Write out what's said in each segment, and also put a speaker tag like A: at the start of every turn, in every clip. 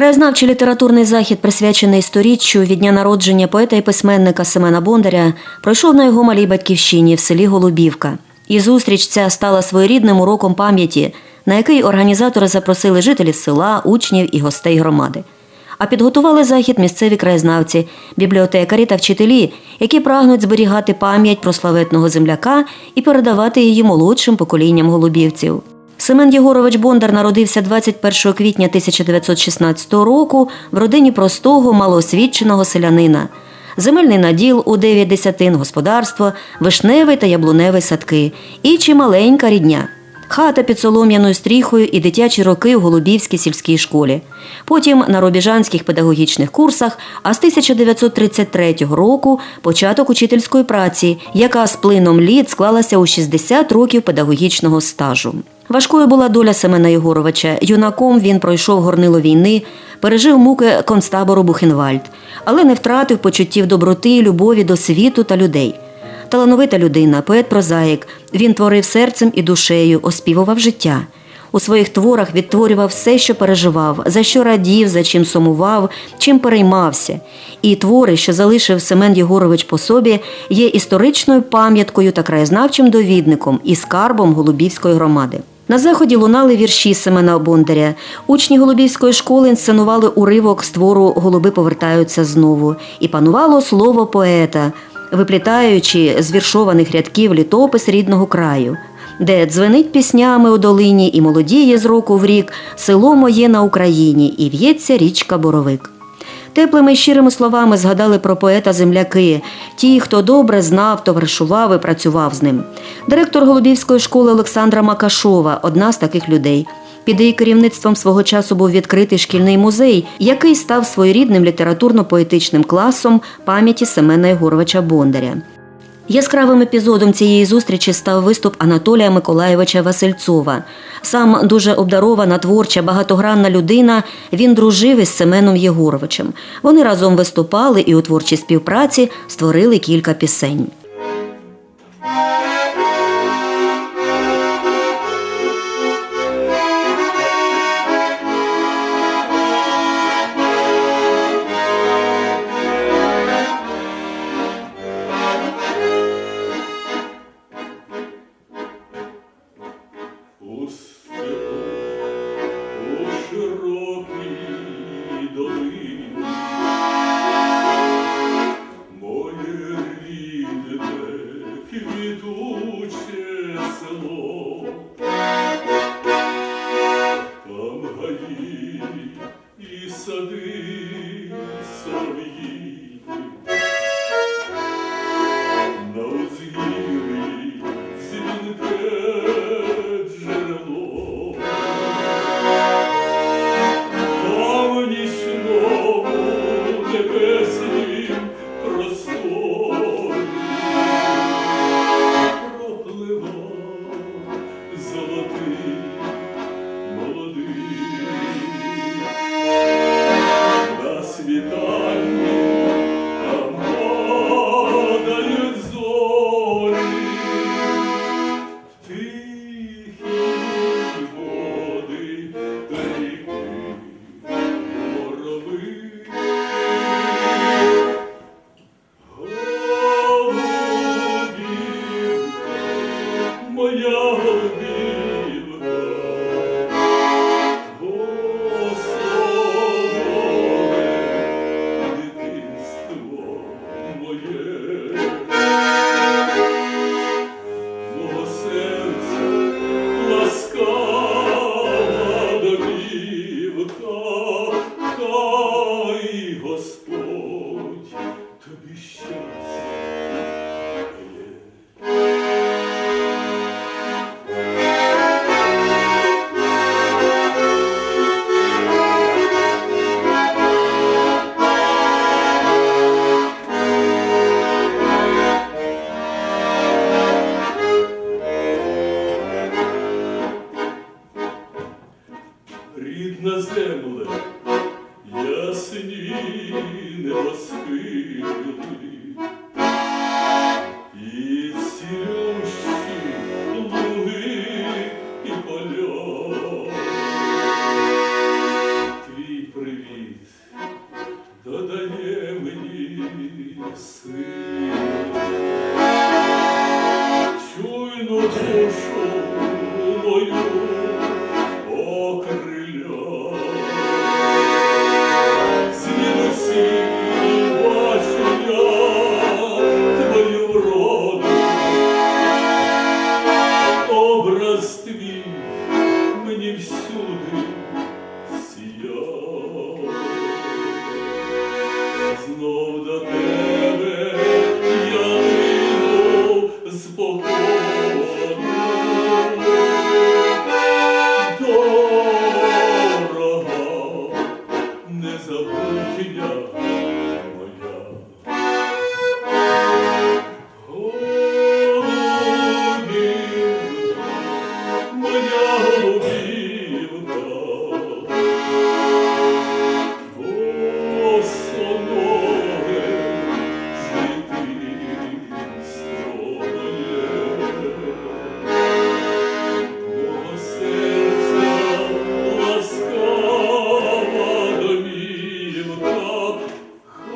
A: Краєзнавчий літературний захід, присвячений сторіччю від дня народження поета і письменника Семена Бондаря, пройшов на його малій батьківщині в селі Голубівка. І зустріч ця стала своєрідним уроком пам'яті, на який організатори запросили жителів села, учнів і гостей громади. А підготували захід місцеві краєзнавці, бібліотекарі та вчителі, які прагнуть зберігати пам'ять про славетного земляка і передавати її молодшим поколінням голубівців. Семен Єгорович Бондар народився 21 квітня 1916 року в родині простого малоосвіченого селянина. Земельний наділ у 9 десятин, господарство, вишневий та яблуневий садки і чималенька рідня. Хата під солом'яною стріхою і дитячі роки в Голубівській сільській школі. Потім на робіжанських педагогічних курсах, а з 1933 року початок учительської праці, яка з плином літ склалася у 60 років педагогічного стажу. Важкою була доля Семена Єгоровича. Юнаком він пройшов горнило війни, пережив муки концтабору Бухенвальд, але не втратив почуттів доброти любові до світу та людей. Талановита людина, поет-прозаїк, він творив серцем і душею, оспівував життя. У своїх творах відтворював все, що переживав, за що радів, за чим сумував, чим переймався. І твори, що залишив Семен Єгорович по собі, є історичною пам'яткою та краєзнавчим довідником і скарбом Голубівської громади. На заході лунали вірші Семена Бондаря. Учні Голубівської школи інсценували уривок з твору Голуби повертаються знову. І панувало слово поета, виплітаючи з віршованих рядків літопис рідного краю, де дзвенить піснями у долині і молодіє з року в рік село моє на Україні і в'ється річка Боровик. Теплими щирими словами згадали про поета земляки, ті, хто добре знав, товаришував і працював з ним. Директор Голубівської школи Олександра Макашова одна з таких людей. Під її керівництвом свого часу був відкритий шкільний музей, який став своєрідним літературно-поетичним класом пам'яті Семена Єгоровича Бондаря. Яскравим епізодом цієї зустрічі став виступ Анатолія Миколаєвича Васильцова. Сам дуже обдарована, творча, багатогранна людина. Він дружив із Семеном Єгоровичем. Вони разом виступали і у творчій співпраці створили кілька пісень.
B: І ясені не розпили, і цілющі луги і поля. Твій привіт додає мені сил. Virginia.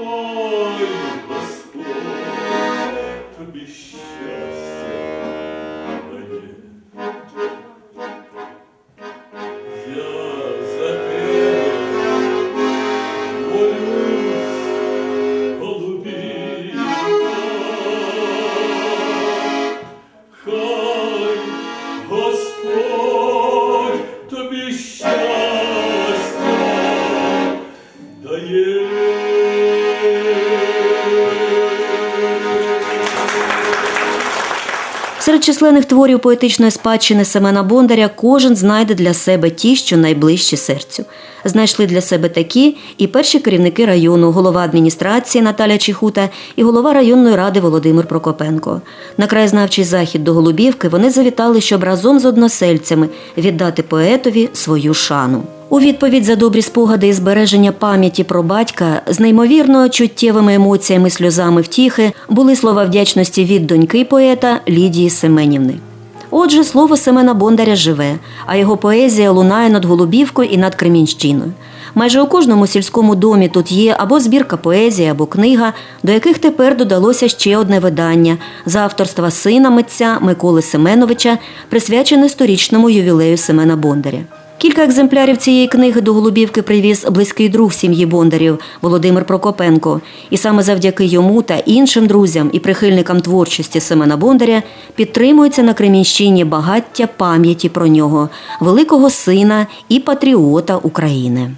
B: Хай Господь тобі щастя
A: Серед численних творів поетичної спадщини Семена Бондаря кожен знайде для себе ті, що найближчі серцю. Знайшли для себе такі і перші керівники району, голова адміністрації Наталя Чіхута і голова районної ради Володимир Прокопенко. На краєзнавчий захід до Голубівки вони завітали, щоб разом з односельцями віддати поетові свою шану. У відповідь за добрі спогади і збереження пам'яті про батька з неймовірно чуттєвими емоціями, сльозами втіхи були слова вдячності від доньки поета Лідії Семенівни. Отже, слово Семена Бондаря живе, а його поезія лунає над Голубівкою і над Кремінщиною. Майже у кожному сільському домі тут є або збірка поезії, або книга, до яких тепер додалося ще одне видання за авторства сина митця Миколи Семеновича, присвячене сторічному ювілею Семена Бондаря. Кілька екземплярів цієї книги до Голубівки привіз близький друг сім'ї Бондарів Володимир Прокопенко. І саме завдяки йому та іншим друзям і прихильникам творчості Семена Бондаря підтримується на Кремінщині багаття пам'яті про нього, великого сина і патріота України.